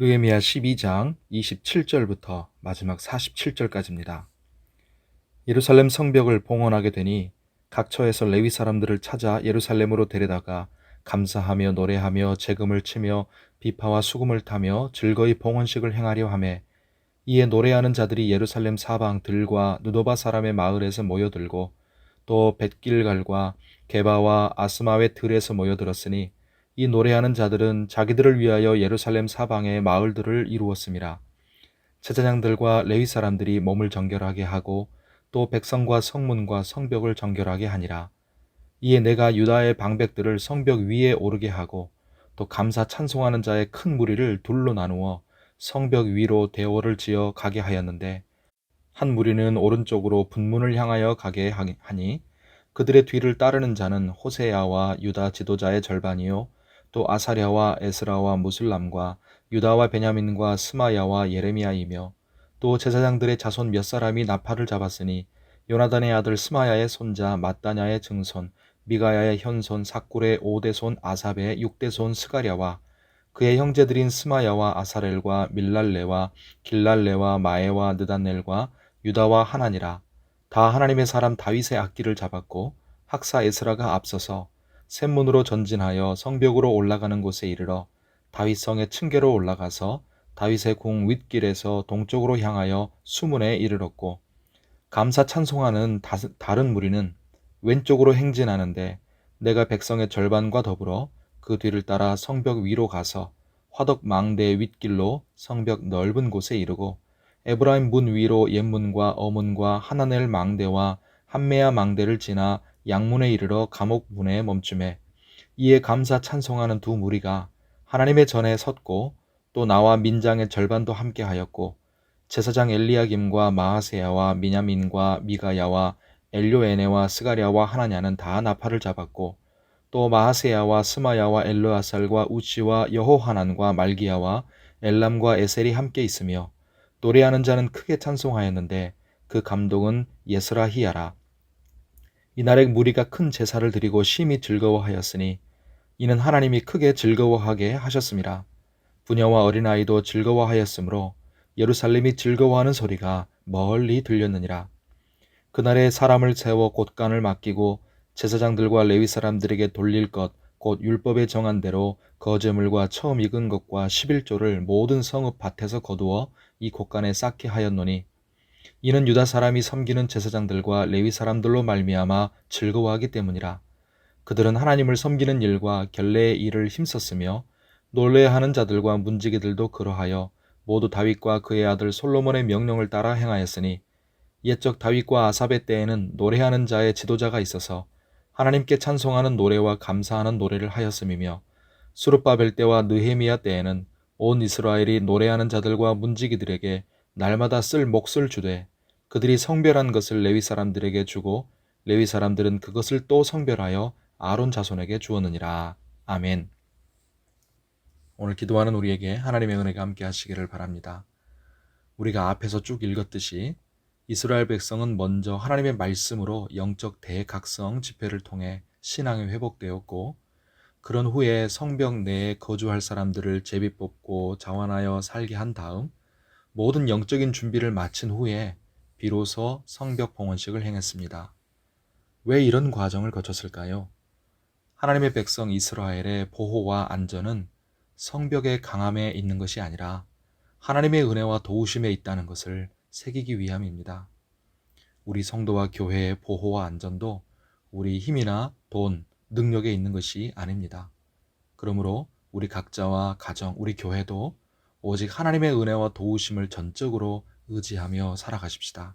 느헤미야 12장 27절부터 마지막 47절까지입니다. 예루살렘 성벽을 봉헌하게 되니 각 처에서 레위 사람들을 찾아 예루살렘으로 데려다가 감사하며 노래하며 재금을 치며 비파와 수금을 타며 즐거이 봉헌식을 행하려 하매 이에 노래하는 자들이 예루살렘 사방 들과 누도바 사람의 마을에서 모여들고 또 벳길갈과 게바와 아스마의 들에서 모여들었으니 이 노래하는 자들은 자기들을 위하여 예루살렘 사방의 마을들을 이루었습니다. 제사장들과 레위 사람들이 몸을 정결하게 하고 또 백성과 성문과 성벽을 정결하게 하니라. 이에 내가 유다의 방백들을 성벽 위에 오르게 하고 또 감사 찬송하는 자의 큰 무리를 둘로 나누어 성벽 위로 대오를 지어 가게 하였는데 한 무리는 오른쪽으로 분문을 향하여 가게 하니 그들의 뒤를 따르는 자는 호세야와 유다 지도자의 절반이요 또 아사랴와 에스라와 무슬람과 유다와 베냐민과 스마야와 예레미야이며 또 제사장들의 자손 몇 사람이 나팔을 잡았으니 요나단의 아들 스마야의 손자 마따냐의 증손 미가야의 현손 사꿀의 오대손 아삽의 육대손 스가랴와 그의 형제들인 스마야와 아사렐과 밀랄레와 길랄레와 마에와 느단넬과 유다와 하나니라. 다 하나님의 사람 다윗의 악기를 잡았고 학사 에스라가 앞서서 샘문으로 전진하여 성벽으로 올라가는 곳에 이르러 다윗성의 층계로 올라가서 다윗의 궁 윗길에서 동쪽으로 향하여 수문에 이르렀고 감사 찬송하는 다른 무리는 왼쪽으로 행진하는데 내가 백성의 절반과 더불어 그 뒤를 따라 성벽 위로 가서 화덕 망대 윗길로 성벽 넓은 곳에 이르고 에브라임 문 위로 옛문과 어문과 하나넬 망대와 한메야 망대를 지나 양문에 이르러 감옥 문에 멈춤에 이에 감사 찬송하는 두 무리가 하나님의 전에 섰고 또 나와 민장의 절반도 함께 하였고 제사장 엘리야김과 마하세야와 미냐민과 미가야와 엘료에네와 스가랴와 하나냐는 다 나팔을 잡았고 또 마하세야와 스마야와 엘르아살과 우치와 여호하난과 말기야와 엘람과 에셀이 함께 있으며 노래하는 자는 크게 찬송하였는데 그 감독은 예스라히야라 이날에 무리가 큰 제사를 드리고 심히 즐거워하였으니 이는 하나님이 크게 즐거워하게 하셨습니다. 부녀와 어린아이도 즐거워하였으므로 예루살렘이 즐거워하는 소리가 멀리 들렸느니라. 그날에 사람을 세워 곳간을 맡기고 제사장들과 레위 사람들에게 돌릴 것, 곧 율법에 정한 대로 거제물과 처음 익은 것과 11조를 모든 성읍 밭에서 거두어 이 곳간에 쌓게 하였노니 이는 유다 사람이 섬기는 제사장들과 레위 사람들로 말미암아 즐거워하기 때문이라. 그들은 하나님을 섬기는 일과 결례의 일을 힘썼으며 놀래하는 자들과 문지기들도 그러하여 모두 다윗과 그의 아들 솔로몬의 명령을 따라 행하였으니 옛적 다윗과 아삽의 때에는 노래하는 자의 지도자가 있어서 하나님께 찬송하는 노래와 감사하는 노래를 하였음이며 수르바벨 때와 느헤미야 때에는 온 이스라엘이 노래하는 자들과 문지기들에게 날마다 쓸 몫을 주되 그들이 성별한 것을 레위 사람들에게 주고 레위 사람들은 그것을 또 성별하여 아론 자손에게 주었느니라. 아멘. 오늘 기도하는 우리에게 하나님의 은혜가 함께 하시기를 바랍니다. 우리가 앞에서 쭉 읽었듯이 이스라엘 백성은 먼저 하나님의 말씀으로 영적 대각성 집회를 통해 신앙이 회복되었고 그런 후에 성벽 내에 거주할 사람들을 제비 뽑고 자원하여 살게 한 다음 모든 영적인 준비를 마친 후에 비로소 성벽 봉헌식을 행했습니다. 왜 이런 과정을 거쳤을까요? 하나님의 백성 이스라엘의 보호와 안전은 성벽의 강함에 있는 것이 아니라 하나님의 은혜와 도우심에 있다는 것을 새기기 위함입니다. 우리 성도와 교회의 보호와 안전도 우리 힘이나 돈, 능력에 있는 것이 아닙니다. 그러므로 우리 각자와 가정, 우리 교회도 오직 하나님의 은혜와 도우심을 전적으로 의지하며 살아가십시다.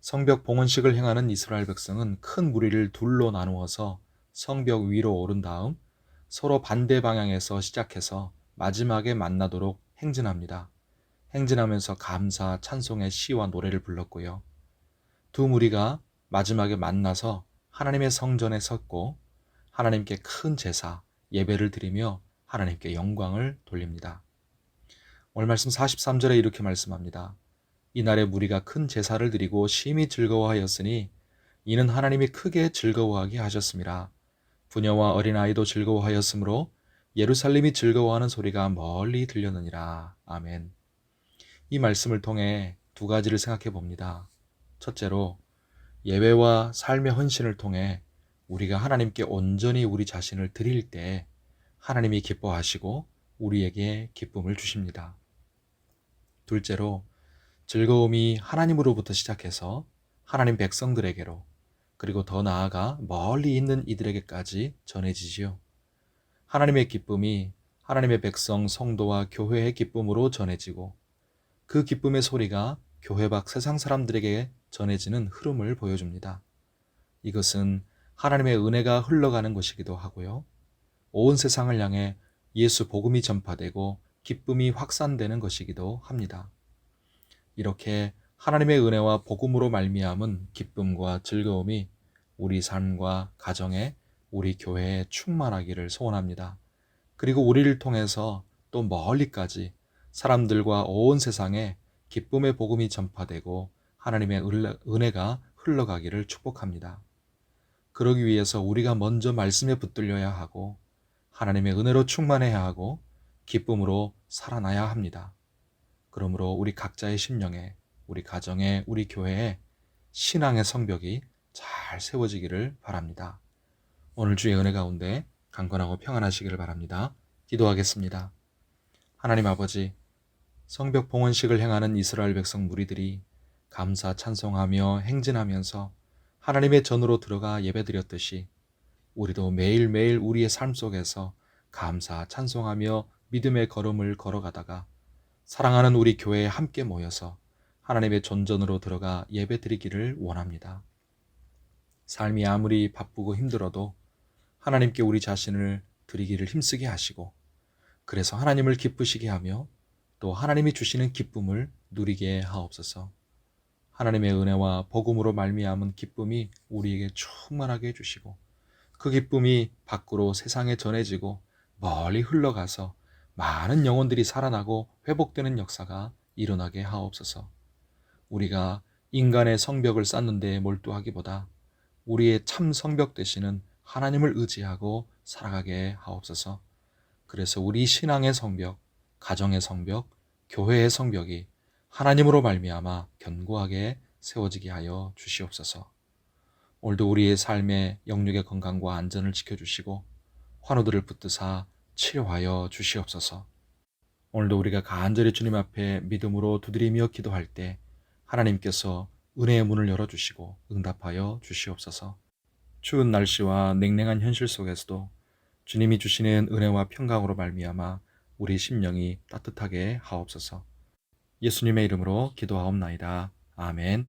성벽 봉헌식을 행하는 이스라엘 백성은 큰 무리를 둘로 나누어서 성벽 위로 오른 다음 서로 반대 방향에서 시작해서 마지막에 만나도록 행진합니다. 행진하면서 감사, 찬송의 시와 노래를 불렀고요. 두 무리가 마지막에 만나서 하나님의 성전에 섰고 하나님께 큰 제사, 예배를 드리며 하나님께 영광을 돌립니다. 오늘 말씀 43절에 이렇게 말씀합니다. 이날에 무리가 큰 제사를 드리고 심히 즐거워하였으니 이는 하나님이 크게 즐거워하게 하셨습니다. 부녀와 어린아이도 즐거워하였으므로 예루살렘이 즐거워하는 소리가 멀리 들렸느니라. 아멘. 이 말씀을 통해 두 가지를 생각해 봅니다. 첫째로 예배와 삶의 헌신을 통해 우리가 하나님께 온전히 우리 자신을 드릴 때 하나님이 기뻐하시고 우리에게 기쁨을 주십니다. 둘째로 즐거움이 하나님으로부터 시작해서 하나님 백성들에게로 그리고 더 나아가 멀리 있는 이들에게까지 전해지지요. 하나님의 기쁨이 하나님의 백성 성도와 교회의 기쁨으로 전해지고 그 기쁨의 소리가 교회 밖 세상 사람들에게 전해지는 흐름을 보여줍니다. 이것은 하나님의 은혜가 흘러가는 것이기도 하고요. 온 세상을 향해 예수 복음이 전파되고 기쁨이 확산되는 것이기도 합니다. 이렇게 하나님의 은혜와 복음으로 말미암은 기쁨과 즐거움이 우리 삶과 가정에 우리 교회에 충만하기를 소원합니다. 그리고 우리를 통해서 또 멀리까지 사람들과 온 세상에 기쁨의 복음이 전파되고 하나님의 은혜가 흘러가기를 축복합니다. 그러기 위해서 우리가 먼저 말씀에 붙들려야 하고 하나님의 은혜로 충만해야 하고 기쁨으로 살아나야 합니다. 그러므로 우리 각자의 심령에 우리 가정에 우리 교회에 신앙의 성벽이 잘 세워지기를 바랍니다. 오늘 주의 은혜 가운데 강건하고 평안하시기를 바랍니다. 기도하겠습니다. 하나님 아버지, 성벽 봉헌식을 행하는 이스라엘 백성 무리들이 감사 찬송하며 행진하면서 하나님의 전으로 들어가 예배드렸듯이 우리도 매일매일 우리의 삶 속에서 감사 찬송하며 믿음의 걸음을 걸어가다가 사랑하는 우리 교회에 함께 모여서 하나님의 존전으로 들어가 예배 드리기를 원합니다. 삶이 아무리 바쁘고 힘들어도 하나님께 우리 자신을 드리기를 힘쓰게 하시고 그래서 하나님을 기쁘시게 하며 또 하나님이 주시는 기쁨을 누리게 하옵소서. 하나님의 은혜와 복음으로 말미암은 기쁨이 우리에게 충만하게 해 주시고 그 기쁨이 밖으로 세상에 전해지고 멀리 흘러가서 많은 영혼들이 살아나고 회복되는 역사가 일어나게 하옵소서. 우리가 인간의 성벽을 쌓는 데 몰두하기보다 우리의 참 성벽 되시는 하나님을 의지하고 살아가게 하옵소서. 그래서 우리 신앙의 성벽, 가정의 성벽, 교회의 성벽이 하나님으로 말미암아 견고하게 세워지게 하여 주시옵소서. 오늘도 우리의 삶의 영육의 건강과 안전을 지켜주시고 환우들을 붙드사 치료하여 주시옵소서. 오늘도 우리가 간절히 주님 앞에 믿음으로 두드리며 기도할 때 하나님께서 은혜의 문을 열어주시고 응답하여 주시옵소서. 추운 날씨와 냉랭한 현실 속에서도 주님이 주시는 은혜와 평강으로 말미암아 우리 심령이 따뜻하게 하옵소서. 예수님의 이름으로 기도하옵나이다. 아멘.